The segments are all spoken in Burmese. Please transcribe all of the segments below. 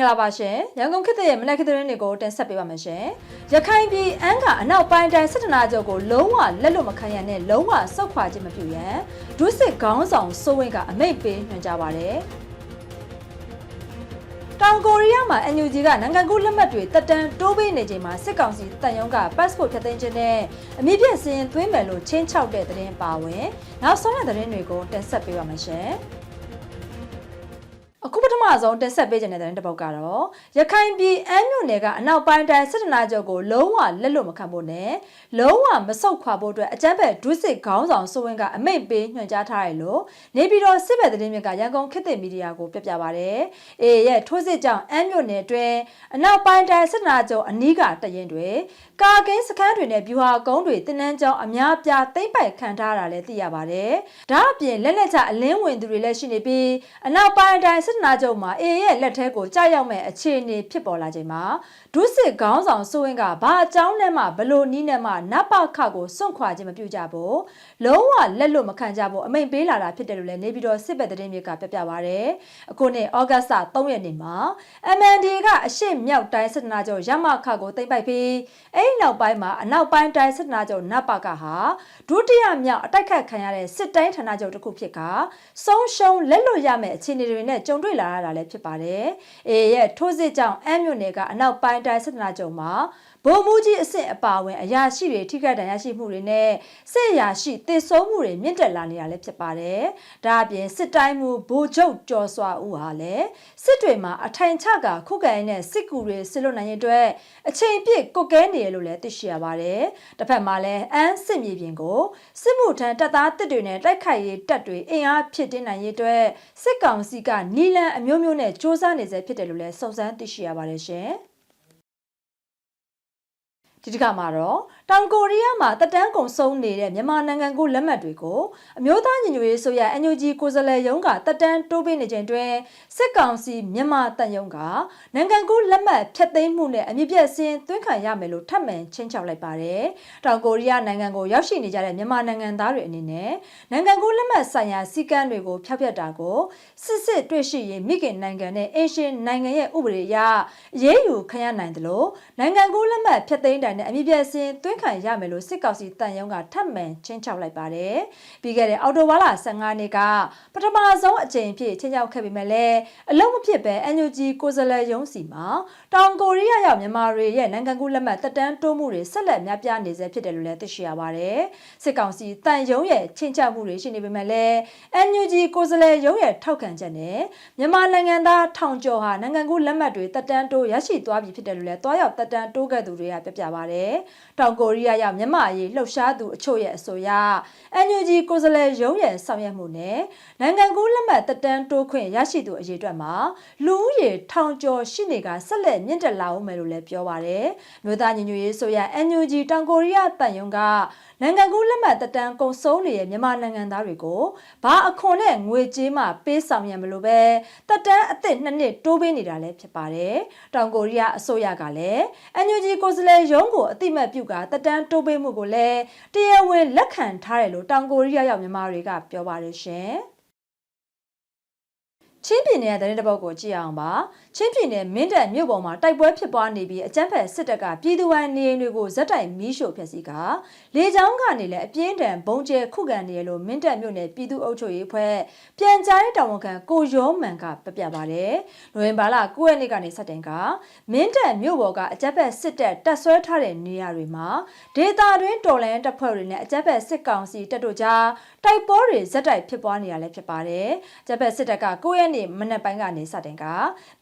္ဂလာပါရှင်ရန်ကုန်ခေတ်ရဲ့မနက်ခင်းသတင်းတွေကိုတင်ဆက်ပေးပါမယ်ရှင်ရခိုင်ပြည်အန်းကအနောက်ပိုင်းတိုင်းစစ်တနာချုပ်ကိုလုံးဝလက်လွတ်မခံရနဲ့လုံးဝစောက်ခွာခြင်းမပြုရန်ဒုစစ်ခေါင်းဆောင်စိုးဝင်းကအမိန့်ပေးညွှန်ကြားပါတယ်တောင်ကိုရီးယားမှာ NUG ကနိုင်ငံကူးလက်မှတ်တွေတက်တန်းတိုးပေးနေချိန်မှာစစ်ကောင်စီတန်ယုံက passport ဖြတ်သိမ်းခြင်းနဲ့အမည်ပြည့်စည်ရင်သွင်းမယ်လို့ချင်းချောက်တဲ့သတင်းပါဝင်နောက်ဆုံးရသတင်းတွေကိုတင်ဆက်ပေးပါမယ်ရှင် အခုပထမဆုံးတင်ဆက်ပေးခြင်းတဲ့တဲ့တစ်ပုတ်ကတော့ရခိုင်ပြည်အမ်းမြို့နယ်ကအနောက်ပိုင်းတိုင်းစစ်တနာချုပ်ကိုလုံးဝလက်လွတ်မခံဖို့နဲ့လုံးဝမဆုတ်ခွာဖို့အတွက်အကြမ်းဖက်ဒုစစ်ခေါင်းဆောင်စိုးဝင်းကအမိန့်ပေးညွှန်ကြားထားတယ်လို့နေပြည်တော်စစ်ဘက်သတင်းမြစ်ကရန်ကုန်ခေတ်သစ်မီဒီယာကိုပြပြပါဗျ။အေရဲ့ထိုးစစ်ကြောင့်အမ်းမြို့နယ်အတွင်းအနောက်ပိုင်းတိုင်းစစ်တနာချုပ်အနီးကတရင်တွေကာကင်းစခန်းတွေနဲ့ဗျူဟာကုန်းတွေတင်းနှန်းကျောင်းအများပြားသိမ့်ပိုက်ခံထားတာလည်းသိရပါတယ်။ဒါအပြင်လက်လက်ချအလင်းဝင်သူတွေလည်းရှိနေပြီးအနောက်ပိုင်းတိုင်းစစ်နာချုပ်မှာအေရဲ့လက်ထဲကိုကြာရောက်မဲ့အခြေအနေဖြစ်ပေါ်လာချိန်မှာဒုစစ်ခေါင်းဆောင်စိုးဝင်းကဘာအကြောင်းနဲ့မှဘလို့နီးနဲ့မှနပခကိုစွန့်ခွာခြင်းမပြုကြဘူးလုံးဝလက်လွတ်မခံကြဘူးအမိန်ပေးလာတာဖြစ်တယ်လို့လည်းနေပြည်တော်စစ်ဘက်သတင်းမြေကပြပြပါဗျ။အခုနှစ်ဩဂတ်စ်3ရက်နေ့မှာ MND ကအရှိမြောက်တိုင်းစစ်နာချုပ်ရမခကိုသိမ့်ပိုက်ပြီးအဲ့နောက်ပိုင်းမှာအနောက်ပိုင်းတိုင်းစစ်နာချုပ်နပကဟာဒုတိယမြောက်အတိုက်ခတ်ခံရတဲ့စစ်တိုင်းဌာနချုပ်တစ်ခုဖြစ်ကဆုံးရှုံးလက်လွတ်ရမယ့်အခြေအနေတွေနဲ့ကြုံတွေ့လာရတာလည်းဖြစ်ပါတယ်။အေရဲ့ထိုးစစ်ကြောင့်အမ်းမြို့နယ်ကအနောက်ပိုင်းတိုင်းစစ်နာချုပ်မှာဗိုလ်မှူးကြီးအဆင့်အပါဝင်အရာရှိတွေထိခိုက်ဒဏ်ရာရှိမှုတွေနဲ့စစ်အရာရှိတည်ဆုံမှုတွေမြင့်တက်လာနေတာလည်းဖြစ်ပါတယ်။ဒါအပြင်စစ်တိုင်းမှုဗိုလ်ချုပ်ကျော်စွာဦးဟာလည်းစစ်တွေမှာအထိုင်ချကခုခံရင်းနဲ့စစ်ကူတွေစစ်လွတ်နိုင်ရေးအတွက်အချိန်ပြည့်ကုတ်ကဲနေရလို့လည်းသိရှိရပါတယ်။တစ်ဖက်မှာလည်းအန်းစစ်မြေပြင်ကိုစစ်မှုထမ်းတပ်သားတစ်တွေနဲ့တိုက်ခိုက်ရေးတပ်တွေအင်အားဖြစ်တင်းနိုင်ရေးအတွက်စစ်ကောင်စီကနီလန်အမျိုးမျိုးနဲ့စ조사နေစေဖြစ်တယ်လို့လည်းစုံစမ်းသိရှိရပါတယ်ရှင်။ဒီတစ်ခါမှာတော့ တောင်ကိုရီးယားမှာတက်တန်းကုံဆုံးနေတဲ့မြန်မာနိုင်ငံကိုလက်မှတ်တွေကိုအမျိုးသားညီညွတ်ရေးဆိုရ NUG ကိုယ်စားလှယ်ရုံးကတက်တန်းတိုးပေးနေချိန်တွင်စစ်ကောင်စီမြန်မာတပ်ရုံးကနိုင်ငံကိုလက်မှတ်ဖျက်သိမ်းမှုနဲ့အမြင့်ပြည့်စင်းသွင်းခံရမယ်လို့ထပ်မံချင်းချောက်လိုက်ပါတယ်။တောင်ကိုရီးယားနိုင်ငံကိုရောက်ရှိနေကြတဲ့မြန်မာနိုင်ငံသားတွေအနေနဲ့နိုင်ငံကိုလက်မှတ်ဆိုင်ရာစီကံတွေကိုဖျောက်ဖျက်တာကိုစစ်စစ်တွေ့ရှိရင်မိခင်နိုင်ငံနဲ့အင်ရှင်နိုင်ငံရဲ့ဥပဒေအရအရေးယူခံရနိုင်တယ်လို့နိုင်ငံကိုလက်မှတ်ဖျက်သိမ်းတိုင်နဲ့အမြင့်ပြည့်စင်းသွင်းခံရမယ်လို့စစ်ကောင်စီတန်ယုံကထပ်မံချင်းချောက်လိုက်ပါတယ်။ပြီးခဲ့တဲ့အော်တိုဝါလာ15နှစ်ကပထမဆုံးအကြိမ်ဖြစ်ချင်းချောက်ခဲ့ပေမဲ့လည်းအလုံးမဖြစ်ပဲ NUG ကိုယ်စားလှယ်ရုံးစီမှာတောင်ကိုရီးယားရောက်မြန်မာတွေရဲ့နိုင်ငံကူးလက်မှတ်တက်တန်းတိုးမှုတွေဆက်လက်များပြားနေစေဖြစ်တယ်လို့လည်းသိရှိရပါတယ်။စစ်ကောင်စီတန်ယုံရဲ့ချင်းချောက်မှုတွေရှိနေပေမဲ့လည်း NUG ကိုယ်စားလှယ်ရုံးရဲ့ထောက်ခံချက်နဲ့မြန်မာနိုင်ငံသားထောင်ကျော်ဟာနိုင်ငံကူးလက်မှတ်တွေတက်တန်းတိုးရရှိသွားပြီဖြစ်တယ်လို့လည်းတွားရောက်တက်တန်းတိုးခဲ့သူတွေကပြပြပါတယ်။တောင်ကိုရီးယားရောက်မြန်မာအရေးလှုပ်ရှားသူအချို့ရဲ့အဆိုအရ NUG ကိုယ်စားလှယ်ရုံးရဲ့ဆောင်ရွက်မှုနဲ့နိုင်ငံကူးလက်မှတ်တက်တန်းတိုးခွင့်ရရှိသူအရေးအတွက်မှာလူဦးရေထောင်ကျော်ရှိနေကဆက်လက်မြင့်တက်လာဦးမယ်လို့လည်းပြောပါတယ်။မြို့သားညီညွတ်ရေးဆိုရ NUG တောင်ကိုရီးယားတန်ယုံက နိုင်ငံကူးလက်မှတ်တက်တန်းကုန်ဆုံးနေတဲ့မြန်မာနိုင်ငံသားတွေကိုဘာအခွန်နဲ့ငွေကြေးမှပေးဆောင်ရမလို့ပဲတက်တန်းအသစ်နှစ်နှစ်တိုးပေးနေတာလည်းဖြစ်ပါတယ်။တောင်ကိုရီးယားအစိုးရကလည်း NUG ကိုယ်စားလှယ်ရုံးကိုအတိမတ်ပြုကတက်တန်းတိုးပေးမှုကိုလည်းတရားဝင်လက်ခံထားတယ်လို့တောင်ကိုရီးယားရောက်မြန်မာတွေကပြောပါတယ်ရှင်။ချင်းပြည်နယ်တဲ့တဲ့ပုတ်ကိုကြည့်အောင်ပါချင်းပြည်နယ်မင်းတပ်မြို့ပေါ်မှာတိုက်ပွဲဖြစ်ပွားနေပြီးအကြမ်းဖက်စစ်တပ်ကပြည်သူဝန်နေအိမ်တွေကိုဇက်တိုင်မီးရှို့ဖျက်ဆီးကလေကြောင်းကနေလည်းအပြင်းထန်ဘုံကျဲခုခံနေရလို့မင်းတပ်မြို့နယ်ပြည်သူ့အုပ်ချုပ်ရေးဖွဲ့ပြန်ကြားရေးတာဝန်ခံကိုရောမန်ကပြပြပါတယ်နိုဝင်ဘာလ9ရက်နေ့ကနေစတင်ကမင်းတပ်မြို့ပေါ်ကအကြမ်းဖက်စစ်တပ်တပ်ဆွဲထားတဲ့နေရာတွေမှာဒေတာတွင်းတော်လန်တပ်ဖွဲ့တွေနဲ့အကြမ်းဖက်စစ်ကောင်စီတပ်တို့ကြားတိုက်ပွဲတွေဇက်တိုက်ဖြစ်ပွားနေရလဲဖြစ်ပါတယ်အကြမ်းဖက်စစ်တပ်က9ရက်နေ့မနက်ပိုင်းကနေစတင်က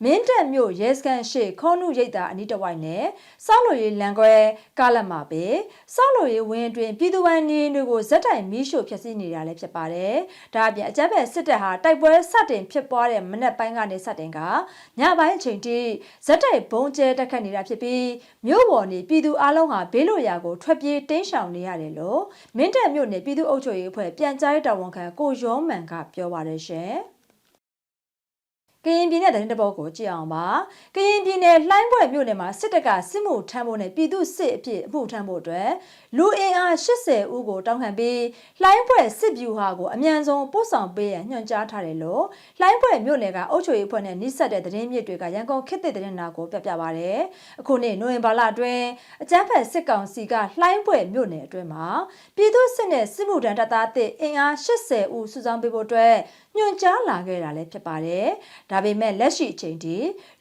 မင်းတပ်မြို့ရဲစခန်းရှိခေါနုရိပ်သာအနီးတစ်ဝိုက်နဲ့စောက်လိုရီလန်ခွဲကားလက်မှာပဲစောက်လိုရီဝင်းအတွင်းပြည်သူဝန်နေတွေကိုဇက်တိုင်မီးရှို့ဖျက်ဆီးနေတာလည်းဖြစ်ပါတယ်။ဒါအပြင်အကြမ်းဖက်စစ်တပ်ဟာတိုက်ပွဲစတင်ဖြစ်ပွားတဲ့မနက်ပိုင်းကနေစတင်ကညပိုင်းအချိန်ထိဇက်တိုင်ဘုံကျဲတက်ခတ်နေတာဖြစ်ပြီးမြို့ပေါ်နေပြည်သူအလုံးဟာဘေးလွတ်ရာကိုထွက်ပြေးတင်းရှောင်နေရတယ်လို့မင်းတပ်မြို့နယ်ပြည်သူ့အုပ်ချုပ်ရေးအဖွဲ့ပြန်ကြားရေးတာဝန်ခံကိုရောမန်ကပြောပါတယ်ရှင်။က ရင်ပြည်နယ်သတင်းတပုတ်ကိုကြည့်အောင်ပါကရင်ပြည်နယ်လှိုင်းဘွဲ့မြို့နယ်မှာစစ်တပ်ကစစ်မှုထမ်းဖို့နဲ့ပြည်သူစစ်အဖြစ်အမှုထမ်းဖို့အတွက်လူအင်အား80ဦးကိုတောင်းခံပြီးလှိုင်းဘွဲ့စစ်ဗျူဟာကိုအမြန်ဆုံးပို့ဆောင်ပေးရန်ညွှန်ကြားထားတယ်လို့လှိုင်းဘွဲ့မြို့နယ်ကအုပ်ချုပ်ရေးအဖွဲ့နဲ့နှိစက်တဲ့သတင်းမြစ်တွေကရန်ကုန်ခေတ်သစ်သတင်းနာကိုပြပြပါရယ်အခုနေ့နိုဝင်ဘာလအတွင်းအကြမ်းဖက်စစ်ကောင်စီကလှိုင်းဘွဲ့မြို့နယ်အတွင်းမှာပြည်သူစစ်နဲ့စစ်မှုထမ်းတပ်သားအစ်အင်အား80ဦးစုဆောင်းပေးဖို့အတွက် ညွှန်ကြားလာခဲ့တာလည်းဖြစ်ပါတယ်။ဒါပေမဲ့လက်ရှိအချိန်ထိ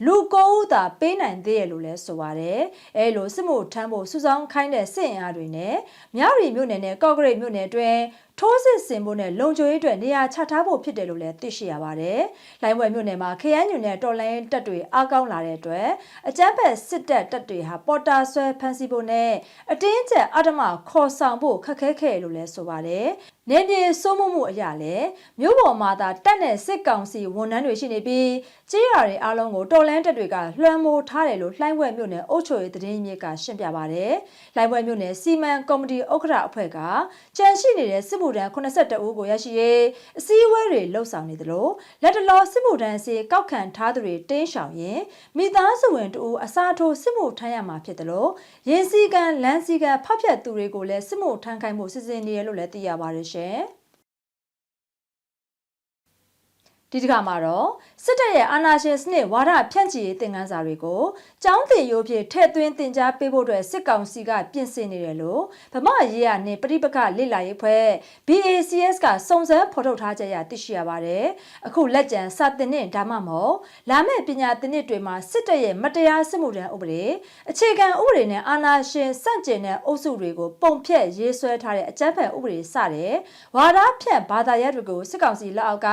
လူ9ဦးသာပေးနိုင်သေးရလို့လည်းဆိုပါတယ်။အဲလိုစစ်မှုထမ်းဖို့စုဆောင်းခိုင်းတဲ့စစ်အင်အားတွေနဲ့မြရီမြို့နယ်နဲ့ကော့ဂရိတ်မြို့နယ်အတွင်းထိုးစစ်ဆင်ဖို့နဲ့လုံခြုံရေးအတွက်နေရာချထားဖို့ဖြစ်တယ်လို့လည်းသိရှိရပါတယ်။လိုင်းဝယ်မြို့နယ်မှာခရမ်းညွန်နဲ့တော်လိုင်းတပ်တွေအားကောင်းလာတဲ့အတွက်အကြမ်းဖက်စစ်တပ်တပ်တွေဟာပေါ်တာဆွဲဖမ်းဆီးဖို့နဲ့အတင်းကျပ်အဓမ္မခေါ်ဆောင်ဖို့ခက်ခဲခဲ့လို့လည်းဆိုပါတယ်။ နေပြည်စိုးမှုမှုအရာလဲမြို့ပေါ်မှာသာတက်တဲ့စစ်ကောင်စီဝန်ထမ်းတွေရှိနေပြီးကြေးရွာတွေအားလုံးကိုတော်လန်းတက်တွေကလွှမ်းမိုးထားတယ်လို့လှိုင်းဝဲမြို့နယ်အုပ်ချုပ်ရေးသတင်းမြစ်ကရှင်းပြပါတယ်။လှိုင်းဝဲမြို့နယ်စီမံကော်မတီဥက္ကဋ္ဌအဖွဲ့ကကြံရှိနေတဲ့စစ်မှုထမ်း82ဦးကိုရရှိရေးအစည်းအဝေးတွေလှုပ်ဆောင်နေသလိုလက်တလောစစ်မှုထမ်းစီကောက်ခံထားသူတွေတင်းရှောင်ရင်မိသားစုဝင်တူအစားထိုးစစ်မှုထမ်းရမှာဖြစ်တယ်လို့ရင်းစည်းကမ်းလမ်းစည်းကမ်းဖောက်ဖျက်သူတွေကိုလည်းစစ်မှုထမ်းခိုင်းမှုစစ်စင်နေရလို့လည်းသိရပါတယ်ရှင်။ 번째 ဒီတစ်ခါမှာတော့စစ်တပ်ရဲ့အာဏာရှင်စနစ်ဝါဒဖြန့်ချီရေးသင်ခန်းစာတွေကိုကျောင်းသင်ရိုးဖြင့်ထည့်သွင်းသင်ကြားပေးဖို့အတွက်စစ်ကောင်စီကပြင်ဆင်နေတယ်လို့ဗမာရေးရနှင့်ပြိပခလေ့လာရေးဖွဲ့ BACS ကစုံစမ်းဖော်ထုတ်ထားကြရသိရှိရပါတယ်။အခုလက်ကျန်စာသင်နှစ်ဒါမှမဟုတ်လာမယ့်ပညာသင်နှစ်တွေမှာစစ်တပ်ရဲ့မတရားစစ်မှုထမ်းဥပဒေအခြေခံဥပဒေနဲ့အာဏာရှင်စန့်ကျင်တဲ့အုပ်စုတွေကိုပုံဖြတ်ရေးဆွဲထားတဲ့အကြမ်းဖက်ဥပဒေစတဲ့ဝါဒဖြန့်ဘာသာရပ်တွေကိုစစ်ကောင်စီလက်အောက်က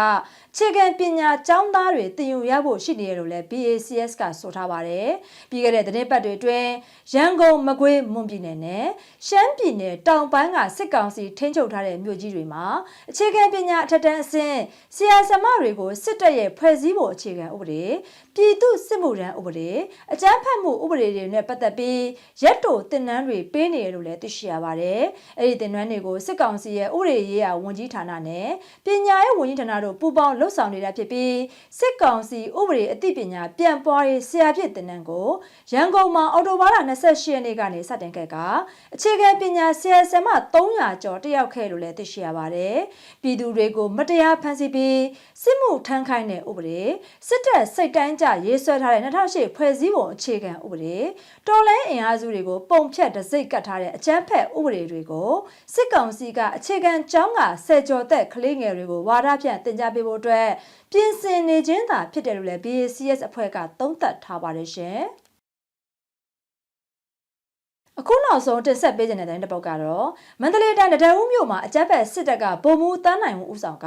ခြေခံပညာကျောင်းသားတွေသင်ယူရဖို့ရှိနေတယ်လို့လည်း BACS ကဆိုထားပါတယ်။ပြီးခဲ့တဲ့သတင်းပတ်တွေအတွင်းရန်ကုန်မကွေးမွန်ပြည်နယ်နဲ့ရှမ်းပြည်နယ်တောင်ပိုင်းကစစ်ကောင်စီထိန်းချုပ်ထားတဲ့မြို့ကြီးတွေမှာအခြေခံပညာအထက်တန်းအဆင့်ဆရာဆမတွေကိုစစ်တပ်ရဲ့ဖွဲ့စည်းပုံအခြေခံဥပဒေပြည်သူစစ်မှုထမ်းဥပဒေအကြမ်းဖက်မှုဥပဒေတွေနဲ့ပတ်သက်ပြီးရက်တိုတင်နန်းတွေပေးနေရလို့လည်းသိရှိရပါတယ်။အဲ့ဒီတင်နန်းတွေကိုစစ်ကောင်စီရဲ့ဥပဒေရေးရာဝန်ကြီးဌာနနဲ့ပညာရေးဝန်ကြီးဌာနတို့ပူးပေါင်းလှုပ်ဆောင်နေတာဖြစ်ပြီးစစ်ကောင်စီဥပဒေအသိပညာပြန်ပွားရေးဆရာဖြစ်တင်နန်းကိုရန်ကုန်မှာအော်တိုဘားလ28ရက်နေ့ကနေစတင်ခဲ့ကအခြေခံပညာဆရာဆရာမ300ကျော်တက်ရောက်ခဲ့လို့လည်းသိရှိရပါတယ်။ပြည်သူတွေကိုမတရားဖမ်းဆီးပြီးစစ်မှုထမ်းခိုင်းတဲ့ဥပဒေစစ်တပ်စိတ်တိုင်းကြရေးဆွဲထားတဲ့2008ဖွဲ့စည်းပုံအခြေခံဥပဒေတော်လိုင်းအင်အားစုတွေကိုပုံဖြတ်တစိတ်ကတ်ထားတဲ့အကြမ်းဖက်ဥပဒေတွေကိုစစ်ကောင်စီကအခြေခံကျောင်းကဆယ်ကျော်သက်ကလေးငယ်တွေကိုဝါဒဖြန့်တင် जा ပေးဖို့အတွက်ပြင်ဆင်နေခြင်းသာဖြစ်တယ်လို့လည်း BACS အဖွဲ့ကသုံးသပ်ထားပါတယ်ရှင်။အခုနောက်ဆုံးတင်ဆက်ပေးခြင်းတဲ့တဲ့ပုတ်ကတော့မန္တလေးတိုင်းတရဦးမြို့မှာအကြမ်းဖက်စစ်တပ်ကဗိုလ်မှူးတန်းနိုင်ဦးဦးဆောင်က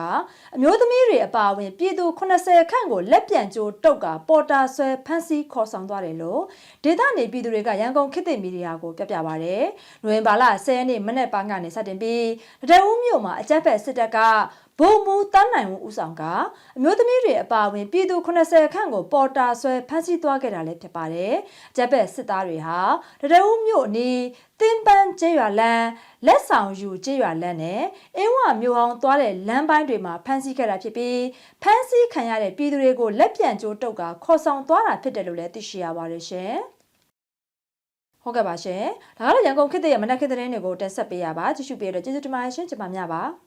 အမျိုးသမီးတွေအပါအဝင်ပြည်သူ80ခန့်ကိုလက်ပြန်ကျိုးတုတ်ကပေါ်တာဆွဲဖမ်းဆီးခေါ်ဆောင်သွားတယ်လို့ဒေသနေပြည်သူတွေကရန်ကုန်ခေတ်သစ်မီဒီယာကိုပြပြပါဗျ။နိုဝင်ဘာလ10ရက်နေ့မနေ့ပိုင်းကနေစတင်ပြီးတရဦးမြို့မှာအကြမ်းဖက်စစ်တပ်က ဗိုလ်မှူးတန်းနိုင်ဦးဆောင်ကအမျိုးသမီးတွေအပါအဝင်ပြည်သူ80ခန့်ကိုပေါ်တာဆွဲဖမ်းဆီးသွားခဲ့တာလည်းဖြစ်ပါတယ်။ဂျက်ဘက်စစ်သားတွေဟာတရဦးမြို့အနီးတင်းပန်းကျေးရွာလမ်းလက်ဆောင်ယူကျေးရွာလမ်းနဲ့အင်းဝမြို့အောင်သွားတဲ့လမ်းပိုင်းတွေမှာဖမ်းဆီးခဲ့တာဖြစ်ပြီးဖမ်းဆီးခံရတဲ့ပြည်သူတွေကိုလက်ပြန်ကြိုးတုပ်ကခေါ်ဆောင်သွားတာဖြစ်တယ်လို့လည်းသိရှိရပါတယ်ရှင်။ဟုတ်ကဲ့ပါရှင်။ဒါကတော့ရန်ကုန်ခေတ်ရဲ့မနက်ခေတ်သတင်းတွေကိုတက်ဆက်ပေးရပါကြည့်ရှုပေးတော့ကျေးဇူးတင်ပါတယ်ရှင်ကျွန်မများပါ။